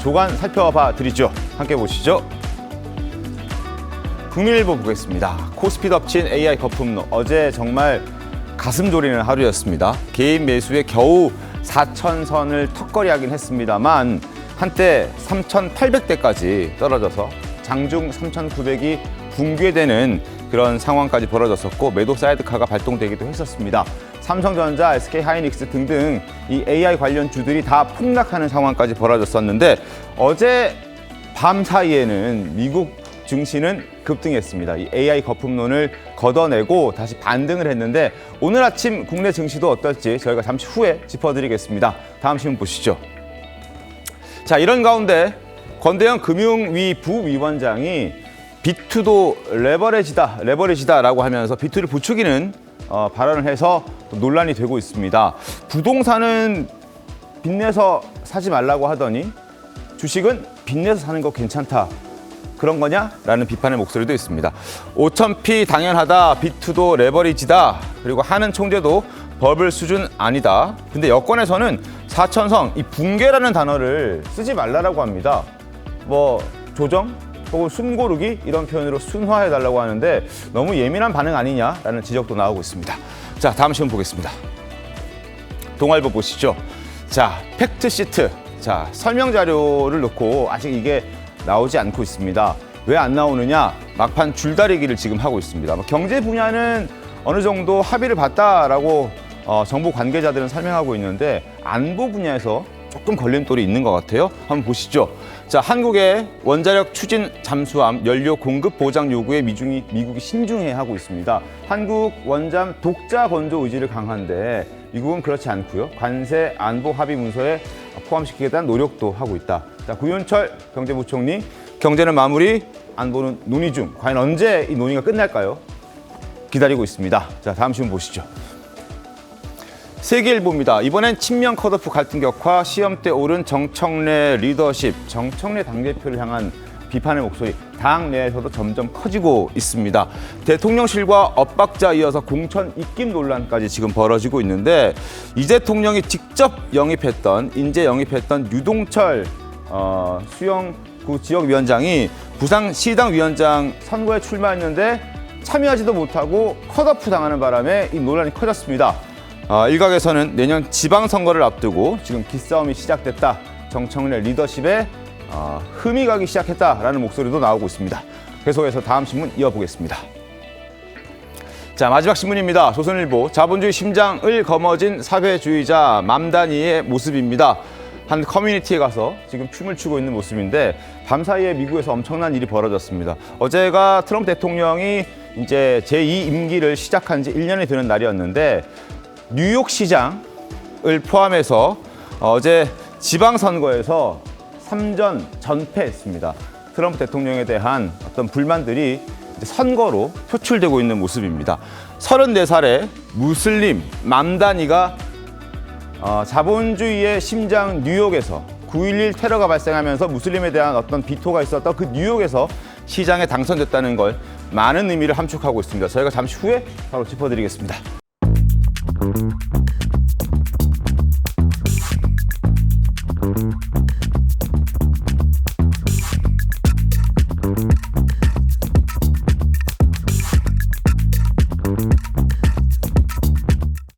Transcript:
조간 살펴봐 드리죠. 함께 보시죠. 국민일보 보겠습니다. 코스피 덮친 AI 거품로. 어제 정말 가슴 졸이는 하루였습니다. 개인 매수에 겨우 4천 선을 턱걸이하긴 했습니다만 한때 3,800대까지 떨어져서 장중 3,900이 붕괴되는 그런 상황까지 벌어졌었고 매도 사이드카가 발동되기도 했었습니다. 삼성전자, SK 하이닉스 등등 이 AI 관련 주들이 다 폭락하는 상황까지 벌어졌었는데 어제 밤 사이에는 미국 증시는 급등했습니다. 이 AI 거품론을 걷어내고 다시 반등을 했는데 오늘 아침 국내 증시도 어떨지 저희가 잠시 후에 짚어드리겠습니다. 다음 신문 보시죠. 자 이런 가운데 권대영 금융위 부위원장이 비투도 레버리지다, 레버리지다라고 하면서 비투를 부추기는 어, 발언을 해서 또 논란이 되고 있습니다. 부동산은 빚내서 사지 말라고 하더니 주식은 빚내서 사는 거 괜찮다. 그런 거냐? 라는 비판의 목소리도 있습니다. 5천피 당연하다. 비투도 레버리지다. 그리고 하는 총재도 버블 수준 아니다. 근데 여권에서는 사천성, 이 붕괴라는 단어를 쓰지 말라라고 합니다. 뭐 조정 혹은 숨고르기 이런 표현으로 순화해 달라고 하는데 너무 예민한 반응 아니냐라는 지적도 나오고 있습니다. 자, 다음 시험 보겠습니다. 동아일보 보시죠. 자, 팩트 시트. 자, 설명 자료를 놓고 아직 이게 나오지 않고 있습니다. 왜 안 나오느냐? 막판 줄다리기를 지금 하고 있습니다. 뭐 경제 분야는 어느 정도 합의를 봤다라고 어, 정부 관계자들은 설명하고 있는데 안보 분야에서 조금 걸림돌이 있는 것 같아요. 한번 보시죠. 자, 한국의 원자력 추진 잠수함 연료 공급 보장 요구에 미중이 미국이 신중해 하고 있습니다. 한국 원잠 독자 건조 의지를 강한데 미국은 그렇지 않고요. 관세 안보 합의 문서에 포함시키기 위한 노력도 하고 있다. 자, 구윤철 경제부총리 경제는 마무리, 안보는 논의 중. 과연 언제 이 논의가 끝날까요? 기다리고 있습니다. 자, 다음 시험 보시죠. 세계일보입니다. 이번엔 친명 컷오프 갈등 격화, 시험 때 오른 정청래 리더십, 정청래 당대표를 향한 비판의 목소리, 당 내에서도 점점 커지고 있습니다. 대통령실과 엇박자 이어서 공천 입김 논란까지 지금 벌어지고 있는데 이 대통령이 직접 영입했던 인재 영입했던 유동철 어, 수영구 지역위원장이 부상 시당 위원장 선거에 출마했는데 참여하지도 못하고 컷오프 당하는 바람에 이 논란이 커졌습니다. 아, 일각에서는 내년 지방선거를 앞두고 지금 기싸움이 시작됐다. 정청래 리더십에 아, 흠이 가기 시작했다라는 목소리도 나오고 있습니다. 계속해서 다음 신문 이어보겠습니다. 자 마지막 신문입니다. 조선일보 자본주의 심장을 거머쥔 사회주의자 맘다니의 모습입니다. 한 커뮤니티에 가서 지금 춤을 추고 있는 모습인데 밤 사이에 미국에서 엄청난 일이 벌어졌습니다. 어제가 트럼프 대통령이 이제 제2 임기를 시작한 지 1년이 되는 날이었는데 뉴욕 시장을 포함해서 어제 지방선거에서 3전 전패했습니다. 트럼프 대통령에 대한 어떤 불만들이 선거로 표출되고 있는 모습입니다. 34살의 무슬림 맘다니가 어, 자본주의의 심장 뉴욕에서 9.11 테러가 발생하면서 무슬림에 대한 어떤 비토가 있었던 그 뉴욕에서 시장에 당선됐다는 걸 많은 의미를 함축하고 있습니다. 저희가 잠시 후에 바로 짚어드리겠습니다. Thank you.